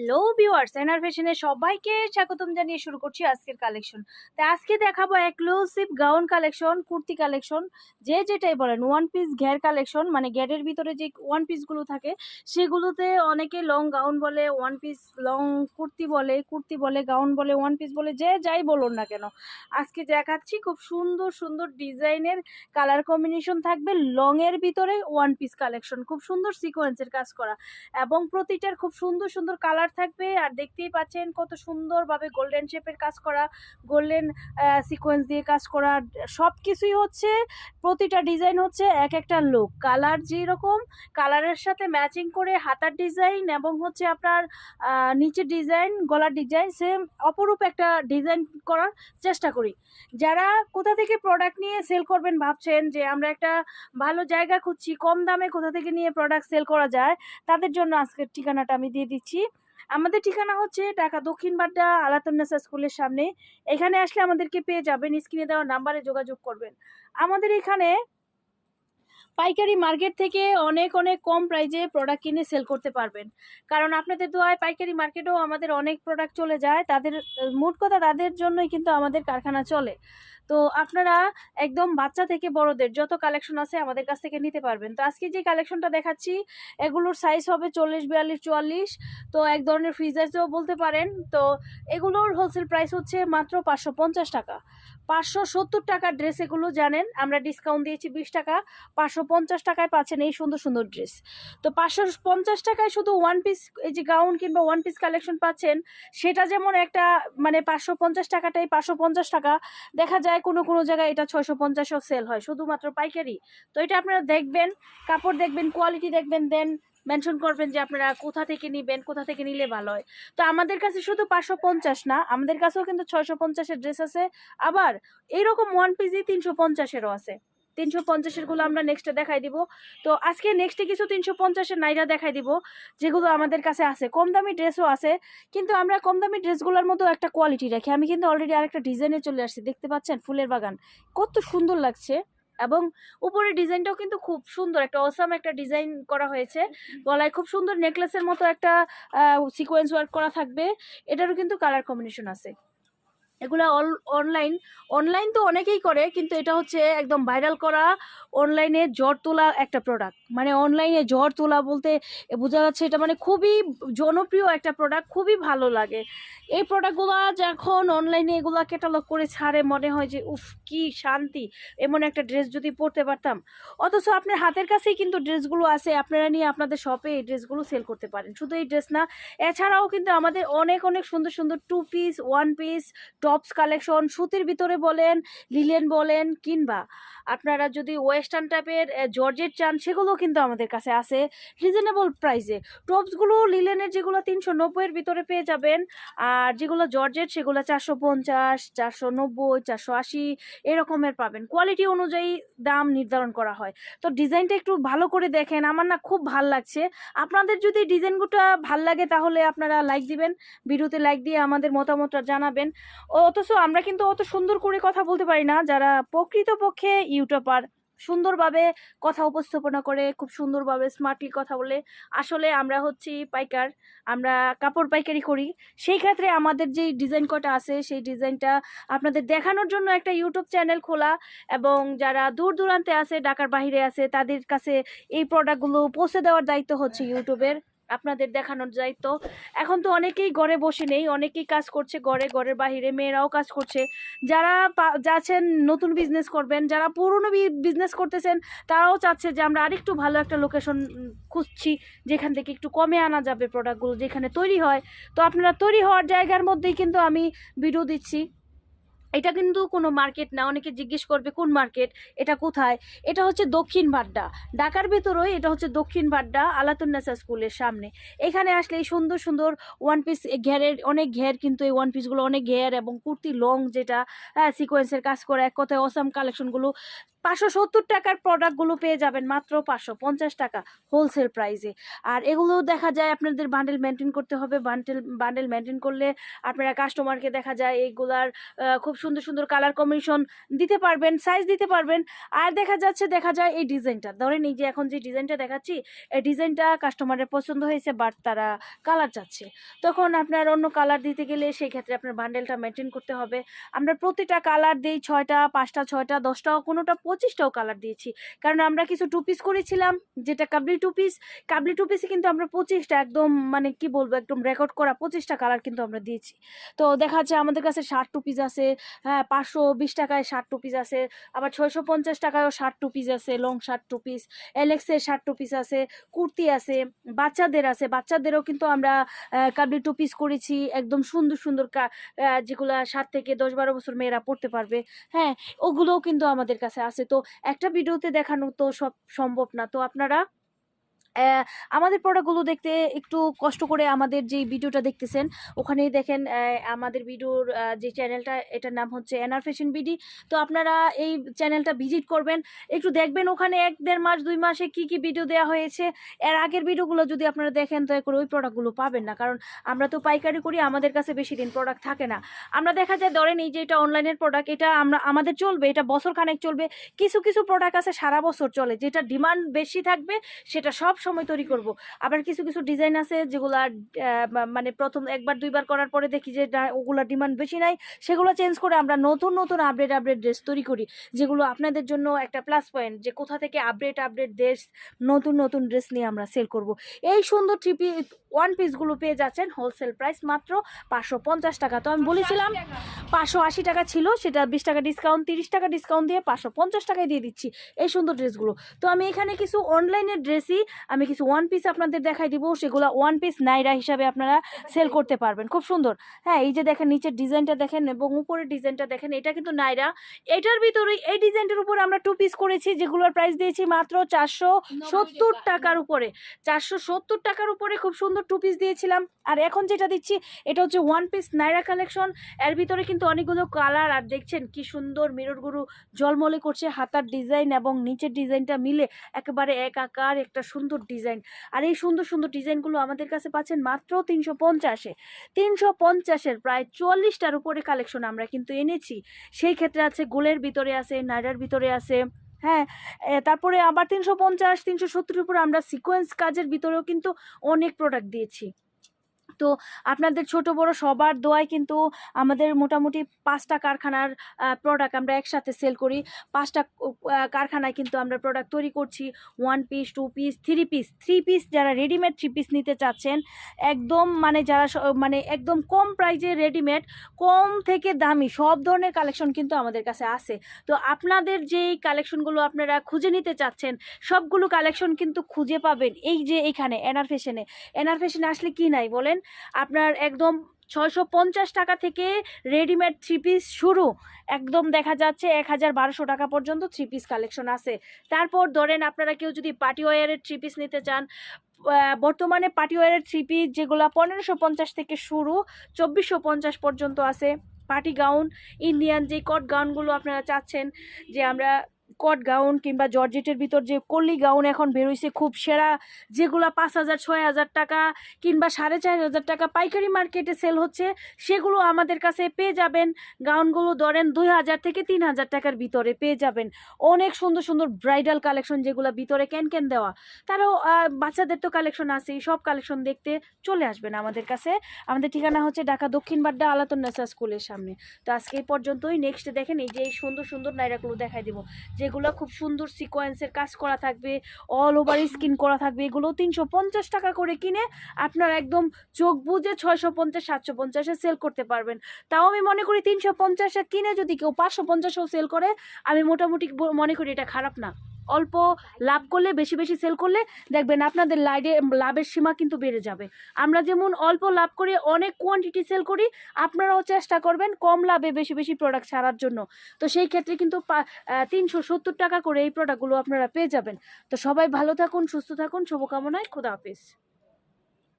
Hello viewers NR ফ্যাশনে সবাইকে স্বাগতম জানিয়ে শুরু করছি আজকের কালেকশন তো আজকে দেখাবো exclusive gown collection kurti collection যে যেটাই বলেন ওয়ান পিস ঘের কালেকশন মানে ঘেরের ভিতরে যে ওয়ান পিসগুলো থাকে, সেগুলোতে অনেকে লং গাউন বলে ওয়ান পিস লং কুর্তি বলে কুর্তি বলে গাউন বলে ওয়ান পিস বলে, যে যাই বলুন না কেন। আজকে দেখাচ্ছি খুব সুন্দর সুন্দর ডিজাইনের কালার কম্বিনেশন থাকবে লংয়ের ভিতরে ওয়ান পিস কালেকশন খুব সুন্দর সিকোয়েন্সের কাজ করা। এবং প্রতিটার খুব সুন্দর সুন্দর কালার থাকবে। আর দেখতেই পাচ্ছেন কত সুন্দরভাবে গোল্ডেন শেপের কাজ করা গোল্ডেন সিকোয়েন্স দিয়ে কাজ করা। সব কিছুই হচ্ছে, প্রতিটা ডিজাইন হচ্ছে এক একটা লুক কালার যেরকম কালারের সাথে ম্যাচিং করে হাতার ডিজাইন এবং হচ্ছে আপনার নিচের ডিজাইন গলার ডিজাইন সেম অপরূপ একটা ডিজাইন করার চেষ্টা করি। যারা কোথা থেকে প্রোডাক্ট নিয়ে সেল করবেন ভাবছেন যে আমরা একটা ভালো জায়গা খুঁজছি, কম দামে কোথা থেকে নিয়ে প্রোডাক্ট সেল করা যায়, তাদের জন্য আজকের ঠিকানাটা আমি দিয়ে দিচ্ছি। আমাদের ঠিকানা হচ্ছে ঢাকা দক্ষিণ বাড্ডা আলাতুন্নেসা স্কুলের সামনে। এখানে আসলে আমাদেরকে পেয়ে যাবেন। স্ক্রিনে দেওয়া নাম্বারে যোগাযোগ করবেন। আমাদের এখানে পাইকারি মার্কেট থেকে অনেক অনেক কম প্রাইজে প্রোডাক্ট কিনে সেল করতে পারবেন। কারণ আপনাদের দোয়ায় পাইকারি মার্কেটেও আমাদের অনেক প্রোডাক্ট চলে যায়। তাদের, মোট কথা তাদের জন্যই কিন্তু আমাদের কারখানা চলে। তো আপনারা একদম বাচ্চা থেকে বড়দের যত কালেকশন আছে আমাদের কাছ থেকে নিতে পারবেন। তো আজকে যে কালেকশনটা দেখাচ্ছি, এগুলোর সাইজ হবে চল্লিশ, বিয়াল্লিশ, চুয়াল্লিশ। তো এক ধরনের ফ্রিজার্সও বলতে পারেন। তো এগুলোর হোলসেল প্রাইস হচ্ছে মাত্র পাঁচশো পঞ্চাশ টাকা। পাঁচশো সত্তর টাকার ড্রেস এগুলো জানেন, আমরা ডিসকাউন্ট দিয়েছি বিশ টাকা, পাঁচশো পঞ্চাশ টাকায় পাচ্ছেন এই সুন্দর সুন্দর ড্রেস তো পাঁচশো পঞ্চাশ টাকায় শুধু ওয়ান পিস এই যে গাউন কিংবা ওয়ান পিস কালেকশন পাচ্ছেন, সেটা যেমন একটা মানে পাঁচশো পঞ্চাশ টাকাটাই পাঁচশো পঞ্চাশ টাকা, দেখা যায় কোনো কোনো জায়গায় এটা ছয়শো পঞ্চাশও সেল হয়, শুধুমাত্র পাইকারি। তো এটা আপনারা দেখবেন, কাপড় দেখবেন কোয়ালিটি দেখবেন দেন মেনশন করবেন যে আপনারা কোথা থেকে নেবেন, কোথা থেকে নিলে ভালো হয়। তো আমাদের কাছে শুধু পাঁচশো পঞ্চাশ না, আমাদের কাছেও কিন্তু ছয়শো পঞ্চাশের ড্রেস আছে। আবার এইরকম ওয়ান পিজি তিনশো পঞ্চাশেরও আছে। তিনশো পঞ্চাশেরগুলো আমরা নেক্সটে দেখাই দিব। তো আজকে নেক্সটে কিছু তিনশো পঞ্চাশের নাইরা দেখাই দিব, যেগুলো আমাদের কাছে আছে। কম দামি ড্রেসও আছে, কিন্তু আমরা কম দামি ড্রেসগুলোর মতো একটা কোয়ালিটি রাখি। আমি কিন্তু অলরেডি আরেকটা ডিজাইনে চলে আসছি, দেখতে পাচ্ছেন? ফুলের বাগান। কত সুন্দর লাগছে। এবং উপরের ডিজাইনটাও কিন্তু খুব সুন্দর একটা অসাম একটা ডিজাইন করা হয়েছে। গলায় খুব সুন্দর নেকলেসের মতো একটা সিকোয়েন্স ওয়ার্ক করা থাকবে। এটারও কিন্তু কালার কম্বিনেশন আছে। এগুলো অল অনলাইন অনলাইন তো অনেকেই করে, কিন্তু এটা হচ্ছে একদম ভাইরাল করা অনলাইনে জ্বর তোলা একটা প্রোডাক্ট মানে অনলাইনে জ্বর তোলা বলতে বোঝা যাচ্ছে এটা মানে খুবই জনপ্রিয় একটা প্রোডাক্ট খুবই ভালো লাগে। এই প্রোডাক্টগুলো যখন অনলাইনে এগুলো ক্যাটালগ করে ছাড়ে, মনে হয় যে, উফ, কি শান্তি! এমন একটা ড্রেস যদি পরতে পারতাম। অথচ আপনার হাতের কাছেই কিন্তু ড্রেসগুলো আছে, আপনারা নিয়ে আপনাদের শপে এই ড্রেসগুলো সেল করতে পারেন। শুধু এই ড্রেস না, এছাড়াও কিন্তু আমাদের অনেক অনেক সুন্দর সুন্দর two piece one piece tops collection, সুতির ভিতরে বলেন, লিলেন বলেন কিংবা আপনারা যদি ওয়েস্টার্ন টাইপের জর্জেট চান, সেগুলোও কিন্তু আমাদের কাছে আছে। রিজনেবল প্রাইসে। টপসগুলো লিলেনের যেগুলো তিনশো নব্বইয়ের ভিতরে পেয়ে যাবেন, আর যেগুলো জর্জেট, সেগুলো চারশো পঞ্চাশ, চারশো নব্বই, চারশো আশি এরকমের পাবেন। কোয়ালিটি অনুযায়ী দাম নির্ধারণ করা হয়। তো ডিজাইনটা একটু ভালো করে দেখেন, আমার না খুব ভালো লাগছে। আপনাদের যদি ডিজাইনগুলো ভালো লাগে তাহলে আপনারা লাইক দিবেন, ভিডিওতে লাইক দিয়ে আমাদের মতামতটা জানাবেন। অথচ আমরা কিন্তু অত সুন্দর করে কথা বলতে পারি না। যারা প্রকৃতপক্ষে ইউটিউবার সুন্দরভাবে কথা উপস্থাপনা করে, খুব সুন্দরভাবে স্মার্টলি কথা বলে, আসলে আমরা হচ্ছি পাইকার, আমরা কাপড় পাইকারি করি। সেই ক্ষেত্রে আমাদের যেই ডিজাইন কটা আছে, সেই ডিজাইনটা আপনাদের দেখানোর জন্য একটা ইউটিউব চ্যানেল খোলা এবং যারা দূর দূরান্তে আছে, ঢাকার বাইরে আছে, তাদের কাছে এই প্রোডাক্টগুলো পৌঁছে দেওয়ার দায়িত্ব হচ্ছে ইউটিউবের। আপনাদের দেখানোর দায়িত্ব এখন তো অনেকেই ঘরে বসে নেই, অনেকেই কাজ করছে ঘরে, ঘরের বাহিরে, মেয়েরাও কাজ করছে। যারা যাচ্ছেন নতুন বিজনেস করবেন, যারা পুরনো বিজনেস করতেছেন, তারাও চাচ্ছে যে আমরা আরেকটু ভালো একটা লোকেশন খুঁজছি, যেখান থেকে একটু কমে আনা যাবে প্রোডাক্টগুলো যেখানে তৈরি হয়। তো আপনারা তৈরি হওয়ার জায়গার মধ্যেই কিন্তু আমি ভিডিও দিচ্ছি। এটা কিন্তু কোনো মার্কেট না, অনেকে জিজ্ঞেস করবে কোন মার্কেট এটা কোথায়? এটা হচ্ছে দক্ষিণ ভাড্ডা। ঢাকার ভেতরেই এটা হচ্ছে দক্ষিণ ভাড্ডা আলাতুন্নাসা স্কুলের সামনে। এখানে আসলে এই সুন্দর সুন্দর ওয়ান পিস ঘেরের অনেক ঘের কিন্তু এই ওয়ান পিসগুলো অনেক ঘের এবং কুর্তি লং যেটা হ্যাঁ সিকোয়েন্সের কাজ করে। এক কথায় অসাম কালেকশনগুলো পাঁচশো সত্তর টাকার প্রোডাক্টগুলো পেয়ে যাবেন মাত্র পাঁচশো পঞ্চাশ টাকা হোলসেল প্রাইসে আর এগুলো দেখা যায় আপনাদের বান্ডেল মেনটেন করতে হবে বান্ডেল বান্ডেল মেনটেন করলে আপনারা কাস্টমারকে দেখা যায় এইগুলার খুব সুন্দর সুন্দর কালার কম্বিনেশন দিতে পারবেন সাইজ দিতে পারবেন। আর দেখা যাচ্ছে, দেখা যায় এই ডিজাইনটা ধরেন এই যে এখন যে ডিজাইনটা দেখাচ্ছি, এই ডিজাইনটা কাস্টমারের পছন্দ হয়েছে বাট তারা কালার চাচ্ছে। তখন আপনার অন্য কালার দিতে গেলে সেই ক্ষেত্রে আপনার বান্ডেলটা মেনটেন করতে হবে। আমরা প্রতিটা কালার দিই ছয়টা, পাঁচটা, ছয়টা, দশটা, কোনোটা পঁচিশটাও কালার দিয়েছি। কারণ আমরা কিছু টু পিস করেছিলাম, যেটা কাবলি টু পিস কাবলি টু পিসে কিন্তু আমরা পঁচিশটা একদম মানে কি বলব, একদম রেকর্ড করা পঁচিশটা কালার কিন্তু আমরা দিয়েছি। তো দেখা যাচ্ছে আমাদের কাছে ষাট টু পিস আছে হ্যাঁ পাঁচশো বিশ টাকায় ষাট টু পিস আছে, আবার ছয়শো পঞ্চাশ টাকায়ও ষাট টু পিস আছে লং ষাট টু পিস এলেক্সের ষাট টু পিস আছে, কুর্তি আছে, বাচ্চাদের আছে, বাচ্চাদেরও কিন্তু আমরা কাবলি টু পিস করেছি, একদম সুন্দর সুন্দর যেগুলা সাত থেকে দশ বারো বছর মেয়েরা পড়তে পারবে। হ্যাঁ ওগুলোও কিন্তু আমাদের কাছে আছে। তো একটা ভিডিওতে দেখানো তো সব সম্ভব না। তো আপনারা আমাদের প্রোডাক্টগুলো দেখতে একটু কষ্ট করে আমাদের যে ভিডিওটা দেখতেছেন, ওখানেই দেখেন আমাদের ভিডিওর যে চ্যানেলটা এটার নাম হচ্ছে এনআর ফ্যাশন বিডি তো আপনারা এই চ্যানেলটা ভিজিট করবেন, একটু দেখবেন ওখানে এক দেড় মাস, দুই মাসে কি কি ভিডিও দেওয়া হয়েছে, এর আগের ভিডিওগুলো যদি আপনারা দেখেন তো করে ওই প্রোডাক্টগুলো পাবেন না, কারণ আমরা তো পাইকারি করি, আমাদের কাছে বেশি দিন প্রোডাক্ট থাকে না। আমরা দেখা যায়, ধরেন এই যে এটা অনলাইনের প্রোডাক্ট এটা আমরা, আমাদের চলবে, এটা বছর খানেক চলবে, কিছু কিছু প্রোডাক্ট আছে সারা বছর চলে, যেটা ডিমান্ড বেশি থাকবে, সেটা সব সময় তৈরি করব। আবার কিছু কিছু ডিজাইন আছে যেগুলো মানে প্রথম একবার, দুইবার করার পরে দেখি যে ওগুলা ডিমান্ড বেশি নাই। সেগুলো চেঞ্জ করে আমরা নতুন নতুন আপডেট আপডেট ড্রেস তৈরি করি, যেগুলো আপনাদের জন্য একটা প্লাস পয়েন্ট যে কোথা থেকে আপডেট আপডেট ড্রেস নতুন নতুন ড্রেস নিয়ে আমরা সেল করব। এই সুন্দর থ্রি পিস ওয়ান পিসগুলো পেয়ে যাচ্ছেন হোলসেল প্রাইস মাত্র পাঁচশো পঞ্চাশ টাকা। তো আমি বলেছিলাম, পাঁচশো আশি টাকা ছিল, সেটা বিশ টাকা ডিসকাউন্ট তিরিশ টাকা ডিসকাউন্ট দিয়ে পাঁচশো পঞ্চাশ টাকায় দিয়ে দিচ্ছি এই সুন্দর ড্রেসগুলো তো আমি এখানে কিছু অনলাইনের ড্রেসই আমি কিছু ওয়ান পিস আপনাদের দেখাই দিব সেগুলো ওয়ান পিস নাইরা হিসাবে আপনারা সেল করতে পারবেন। খুব সুন্দর। হ্যাঁ এই যে দেখেন নিচের ডিজাইনটা দেখেন এবং উপরের ডিজাইনটা দেখেন এটা কিন্তু নাইরা এটার ভিতরে এই ডিজাইনটার উপরে আমরা টু পিস করেছি যেগুলোর প্রাইস দিয়েছি মাত্র চারশো সত্তর টাকার উপরে। চারশো সত্তর টাকার উপরে খুব সুন্দর টু পিস দিয়েছিলাম। আর এখন যেটা দিচ্ছি এটা হচ্ছে ওয়ান পিস নাইরা কালেকশন এর ভিতরে কিন্তু অনেকগুলো কালার আর দেখছেন কি সুন্দর মিররগুলো জলমলে করছে হাতার ডিজাইন এবং নিচের ডিজাইনটা মিলে একেবারে এক আকার একটা সুন্দর ডিজাইন। আর এই সুন্দর সুন্দর ডিজাইনগুলো আমাদের কাছে পাচ্ছেন মাত্র তিনশো পঞ্চাশে। তিনশো পঞ্চাশের প্রায় চল্লিশটার উপরে কালেকশন আমরা কিন্তু এনেছি। সেই ক্ষেত্রে আছে গোলের ভিতরে আছে, নাইডার ভিতরে আছে হ্যাঁ। তারপরে আবার তিনশো পঞ্চাশ, তিনশো সত্তরের উপরে আমরা সিকোয়েন্স কাজের ভিতরেও কিন্তু অনেক প্রোডাক্ট দিয়েছি। তো আপনাদের ছোট বড় সবার দোয়ায় কিন্তু আমাদের মোটামুটি পাঁচটা কারখানার প্রোডাক্ট আমরা একসাথে সেল করি। পাঁচটা কারখানায় কিন্তু আমরা প্রোডাক্ট তৈরি করছি। One piece two piece three piece three piece যারা রেডিমেড থ্রি পিস নিতে চাচ্ছেন, একদম মানে যারা মানে একদম কম প্রাইজে রেডিমেড কম থেকে দামি সব ধরনের কালেকশন কিন্তু আমাদের কাছে আছে। তো আপনাদের যেই কালেকশনগুলো আপনারা খুঁজে নিতে চাচ্ছেন, সবগুলো কালেকশন কিন্তু খুঁজে পাবেন। এই যে এখানে এনার ফ্যাশনে এনার ফ্যাশনে আসলে কি নাই বলেন? আপনার একদম ছয়শো পঞ্চাশ টাকা থেকে রেডিমেড থ্রি পিস শুরু। একদম দেখা যাচ্ছে এক হাজার বারোশো টাকা পর্যন্ত থ্রি পিস কালেকশন আছে। তারপর ধরেন আপনারা কেউ যদি পার্টি ওয়ারের থ্রি পিস নিতে চান বর্তমানে পার্টি ওয়ারের থ্রি পিস যেগুলো পনেরোশো পঞ্চাশ থেকে শুরু, চব্বিশশো পঞ্চাশ পর্যন্ত আছে। পার্টি গাউন, ইন্ডিয়ান যে কট গাউনগুলো আপনারা চাচ্ছেন যে আমরা কট গাউন কিংবা জর্জেটের ভিতর যে কলি গাউন এখন বেরোইছে খুব সেরা, যেগুলো পাঁচ হাজার, ছয় হাজার টাকা কিংবা সাড়ে চার হাজার টাকা পাইকারি মার্কেটে সেল হচ্ছে, সেগুলো আমাদের কাছে পেয়ে যাবেন। গাউনগুলো ধরেন দুই হাজার থেকে তিন হাজার টাকার ভিতরে পেয়ে যাবেন। অনেক সুন্দর সুন্দর ব্রাইডাল কালেকশন যেগুলো ভিতরে ক্যান ক্যান দেওয়া। তারাও বাচ্চাদের তো কালেকশন আছে সব কালেকশন দেখতে চলে আসবেন আমাদের কাছে। আমাদের ঠিকানা হচ্ছে ঢাকা দক্ষিণ বাড্ডা আলাতন নেসা স্কুলের সামনে। তো আজকে এই পর্যন্তই। নেক্সট দেখেন এই যে এই সুন্দর সুন্দর নাইরাগুলো দেখাই দিব। যেগুলো খুব সুন্দর সিকোয়েন্সের কাজ করা থাকবে অল ওভার স্কিন করা থাকবে। এগুলো তিনশো পঞ্চাশ টাকা করে কিনে আপনার একদম চোখ বুঝে ছয়শো পঞ্চাশ, সাতশো পঞ্চাশে সেল করতে পারবেন। তাও আমি মনে করি তিনশো পঞ্চাশে কিনে যদি কেউ পাঁচশো পঞ্চাশেও সেল করে, আমি মোটামুটি মনে করি এটা খারাপ না। অল্প লাভ করলে, বেশি বেশি সেল করলে, দেখবেন আপনাদের লাইডে, লাভের সীমা কিন্তু বেড়ে যাবে। আমরা যেমন অল্প লাভ করে অনেক কোয়ান্টিটি সেল করি, আপনারাও চেষ্টা করবেন কম লাভে বেশি বেশি প্রোডাক্ট ছাড়ার জন্য। তো সেই ক্ষেত্রে কিন্তু তিনশো সত্তর টাকা করে এই প্রোডাক্টগুলো আপনারা পেয়ে যাবেন। তো সবাই ভালো থাকুন, সুস্থ থাকুন, শুভকামনায়, খোদা হাফিজ।